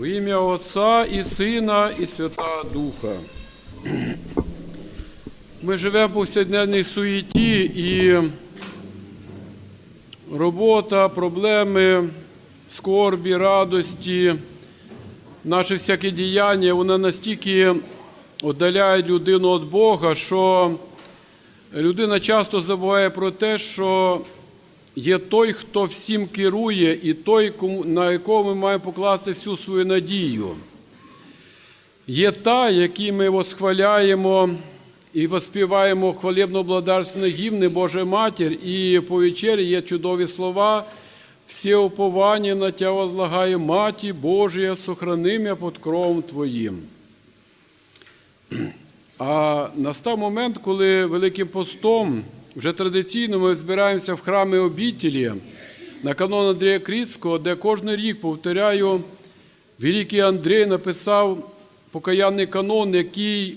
В ім'я Отця і Сина, і Святого Духа. Ми живемо в повсякденній суєті і робота, проблеми, скорбі, радості, наші всякі діяння, вони настільки віддаляють людину від Бога, що людина часто забуває про те, що є той, хто всім керує, і той, на якого ми маємо покласти всю свою надію. Є та, якій ми восхваляємо і воспіваємо хвалебно благодарственні гімни Божа Матір, і по вечері є чудові слова. Всі уповання на Тя возлагає Маті Божія, сохрани мене під кровом Твоїм. А настав момент, коли Великим постом вже традиційно ми збираємося в храми обітілі на канон Андрія Кріцького, де кожен рік, повторяю, Великий Андрій написав покаянний канон, який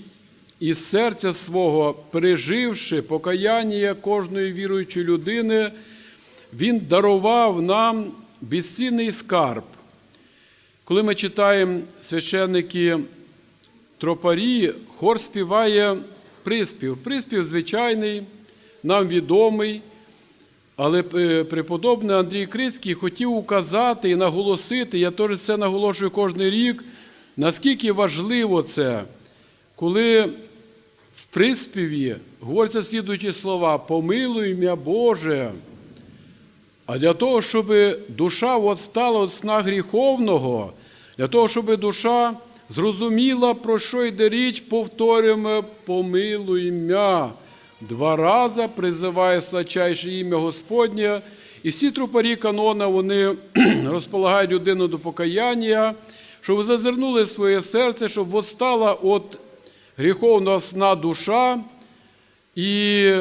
із серця свого, переживши покаяння кожної віруючої людини, він дарував нам безцінний скарб. Коли ми читаємо священники тропарі, хор співає приспів. Приспів звичайний, нам відомий, але е, преподобний Андрій Крицький хотів указати і наголосити, я теж це наголошую кожен рік, наскільки важливо це, коли в приспіві говоряться слідуючі слова Помилуй м'я Боже. А для того, щоб душа відстала від сна гріховного, для того, щоб душа зрозуміла, про що йде річ, повторюємо помилуй м'я. Два рази призиває слачайше ім'я Господнє. І всі трупарі канона вони розполагають людину до покаяння, щоб зазирнули своє серце, щоб восстала від гріховного сна душа. І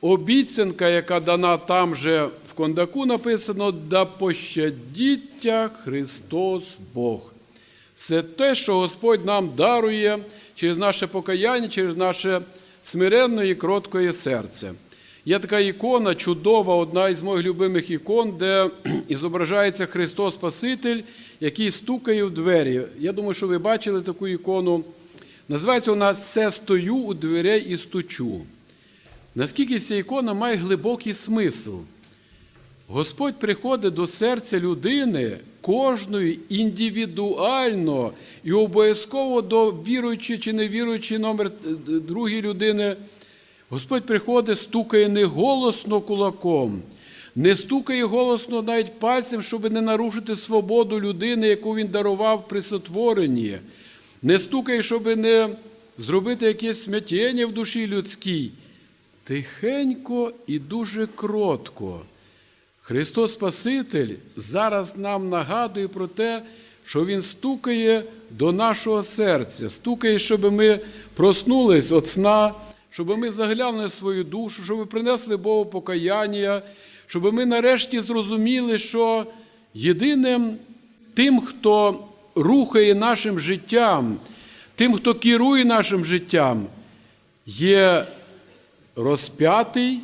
обіцянка, яка дана там же в Кондаку написано, да пощадіття Христос Бог. Це те, що Господь нам дарує через наше покаяння, через наше смиренне і кроткое серце. Є така ікона, чудова, одна із моїх любимих ікон, де зображається Христос Спаситель, який стукає в двері. Я думаю, що ви бачили таку ікону. Називається вона Се стою у дверей і стучу. Наскільки ця ікона має глибокий смисл? Господь приходить до серця людини кожної індивідуально і обов'язково до віруючої чи невіруючої номер е, другої людини. Господь приходить, стукає не голосно кулаком, не стукає голосно навіть пальцем, щоб не нарушити свободу людини, яку він дарував при сотворенні, не стукає, щоб не зробити якесь смятіння в душі людській. Тихенько і дуже кротко. Христос Спаситель зараз нам нагадує про те, що Він стукає до нашого серця, стукає, щоб ми проснулись від сна, щоб ми заглянули свою душу, щоб ми принесли Богу покаяння, щоб ми нарешті зрозуміли, що єдиним тим, хто рухає нашим життям, тим, хто керує нашим життям, є розп'ятий,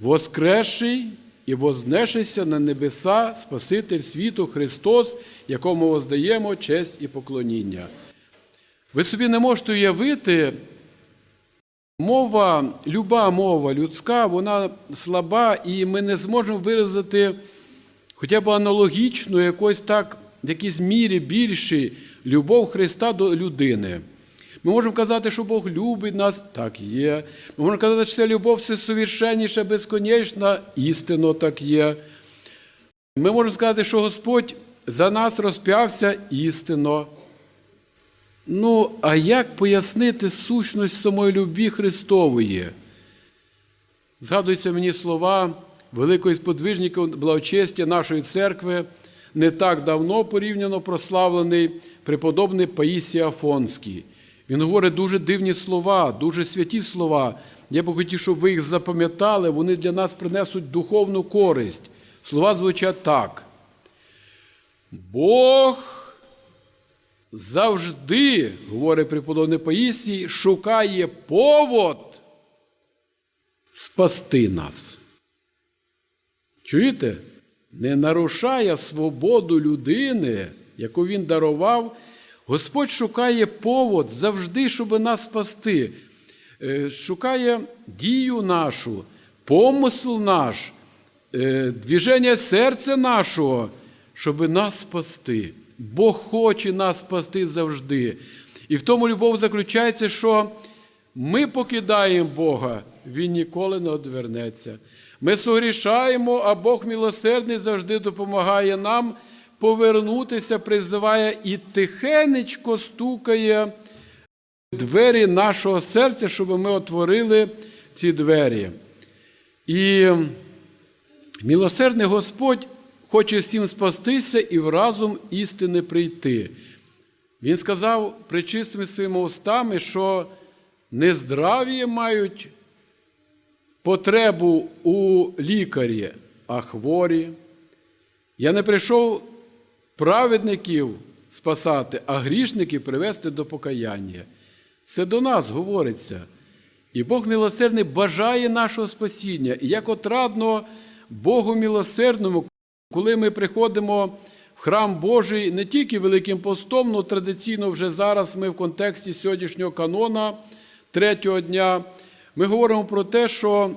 воскресший і вознешися на небеса Спаситель світу Христос, якому воздаємо честь і поклоніння. Ви собі не можете уявити, мова, люба мова людська, вона слаба, і ми не зможемо виразити хоча б аналогічно, якось так, в якійсь мірі більші любов Христа до людини. Ми можемо казати, що Бог любить нас, так є. Ми можемо казати, що ця любов все совершенніша, безконечна, істинно так є. Ми можемо сказати, що Господь за нас розп'явся істинно. Ну, а як пояснити сущність самої любві Христової? Згадуються мені слова великого сподвижника благочестя нашої церкви, не так давно порівняно прославлений преподобний Паїсій Афонський. Він говорить дуже дивні слова, дуже святі слова. Я би хотів, щоб ви їх запам'ятали, вони для нас принесуть духовну користь. Слова звучать так. Бог завжди, говорить преподобний Паїсій, шукає повод спасти нас. Чуєте? не нарушає свободу людини, яку він дарував, Господь шукає повод завжди, щоб нас спасти, Е, шукає дію нашу, помисл наш, е, движення серця нашого, щоб нас спасти. Бог хоче нас спасти завжди. І в тому любов заключається, що ми покидаємо Бога, Він ніколи не одвернеться. Ми согрішаємо, а Бог милосердний завжди допомагає нам повернутися, призиває і тихенечко стукає двері нашого серця, щоб ми отворили ці двері. І милосердний Господь хоче всім спастися і в разум істини прийти. Він сказав причистими своїми устами, що нездраві мають потребу у лікарі, а хворі. Я не прийшов праведників спасати, а грішників привести до покаяння. Це до нас говориться. І Бог милосердний бажає нашого спасіння. І як отрадно Богу милосердному, коли ми приходимо в храм Божий не тільки Великим постом, але традиційно вже зараз ми в контексті сьогоднішнього канона третього дня, ми говоримо про те, що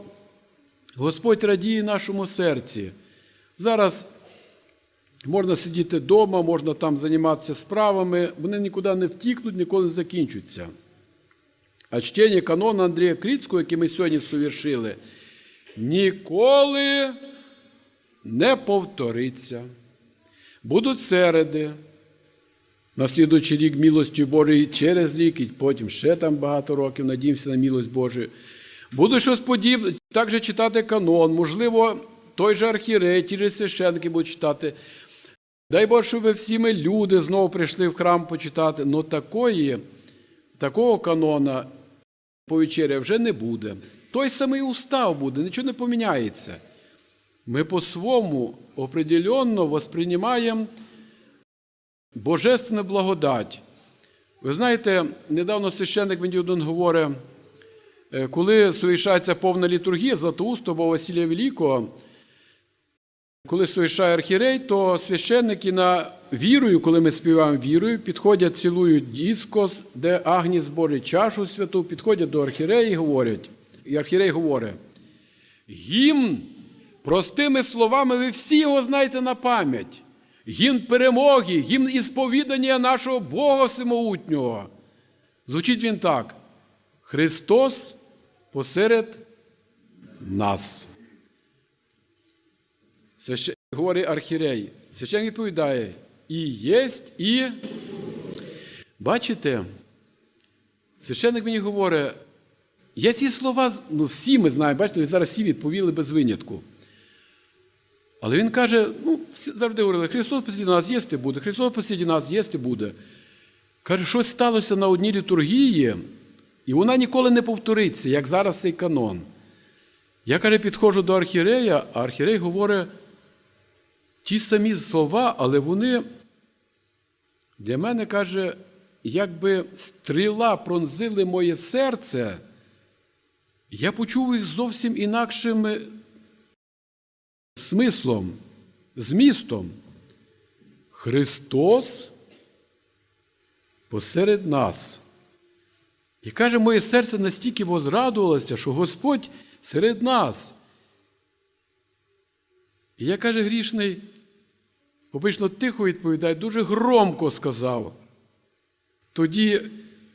Господь радіє нашому серці. Зараз можна сидіти вдома, можна там займатися справами, вони нікуди не втікнуть, ніколи не закінчуться. А чтення канону Андрія Крицького, який ми сьогодні совершили, ніколи не повториться. Будуть середи, на слідуючий рік милостю Божої через рік, і потім ще там багато років, надіємося на милость Божу. Буде щось подібне, також читати канон, можливо, той же архірей, ті ж священники будуть читати. Дай Боже, щоб всі ми люди знову прийшли в храм почитати. але такої, такого канона по вечері вже не буде. Той самий устав буде, нічого не поміняється. Ми по-своєму определенно восприймаємо божественну благодать. Ви знаєте, недавно священник мені один говорить, е, коли совершається повна літургія Златоустого Василія Великого, коли совершає архірей, то священники на вірою, коли ми співаємо вірою, підходять, цілують дискос, де Агніс Божий чашу святу, підходять до архірея і говорять, і архірей говорить, гімн, простими словами, ви всі його знаєте на пам'ять. Гімн перемоги, гімн ісповідання нашого Бога Всемогутнього. Звучить він так: Христос посеред нас. Священ... Говорить архірей. Священник відповідає, і єсть, і. Бачите, священник мені говорить, я ці слова, ну всі ми знаємо, бачите, зараз всі відповіли без винятку. Але він каже, ну, завжди говорили, Христос посіді нас єсти буде, Христос посіді нас єсти буде. Каже, щось сталося на одній літургії, і вона ніколи не повториться, як зараз цей канон. Я каже, підходжу до архірея, а архірей говорить ті самі слова, але вони для мене каже, якби стріла пронзили моє серце, я почув їх зовсім інакшим смислом, змістом. Христос посеред нас. І каже, моє серце настільки возрадувалося, що Господь серед нас. І я каже, грішний, обично тихо відповідає, дуже громко сказав. Тоді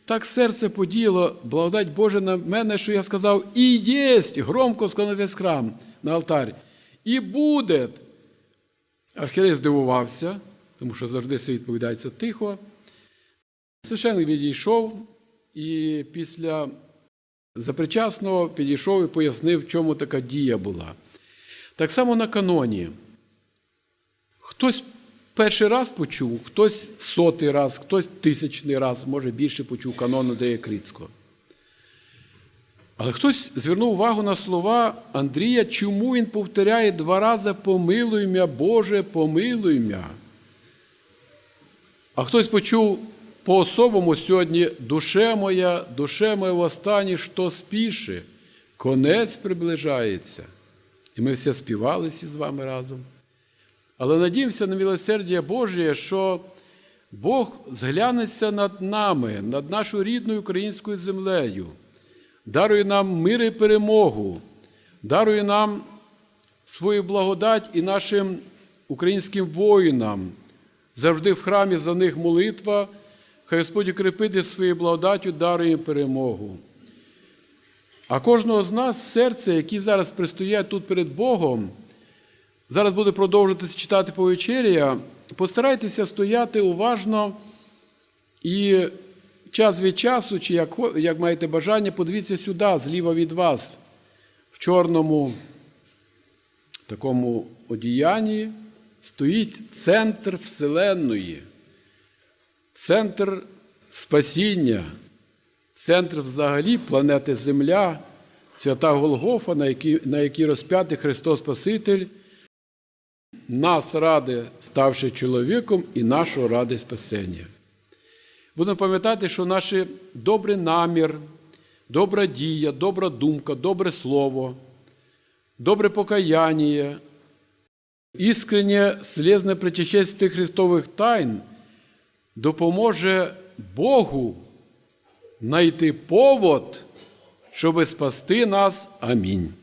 так серце подіяло, благодать Божа на мене, що я сказав, і єсть, громко сказав на весь храм, на алтарь. І буде. Архірей здивувався, тому що завжди все відповідається тихо. Священник відійшов і після запричасного підійшов і пояснив, в чому така дія була. Так само на каноні. Хтось перший раз почув, хтось сотий раз, хтось тисячний раз, може більше почув канон Андрія Крицького. Але хтось звернув увагу на слова Андрія, чому він повторяє два рази помилуй м'я, Боже, помилуй м'я. А хтось почув по-особому сьогодні душе моя, душе моя в що спіши, конець приближається. І ми все співали всі з вами разом. Але надіємося на милосердя Божє, що Бог зглянеться над нами, над нашою рідною українською землею, дарує нам мир і перемогу, дарує нам свою благодать і нашим українським воїнам. Завжди в храмі за них молитва. Хай Господь укріпити своєю благодаттю, дарує їм перемогу. А кожного з нас серце, які зараз пристоять тут перед Богом, зараз буде продовжувати читати повечеря, постарайтеся стояти уважно і час від часу, чи як, як маєте бажання, подивіться сюди, зліва від вас, в чорному такому одіянні стоїть центр Вселенної, центр спасіння, центр взагалі планети Земля, свята Голгофа, на якій, на якій розп'ятий Христос Спаситель, нас ради, ставши чоловіком, і нашого ради спасення. Будемо пам'ятати, що наш добрий намір, добра дія, добра думка, добре слово, добре покаяння, іскреннє слезне причащення Христових тайн допоможе Богу знайти повод, щоб спасти нас. Амінь.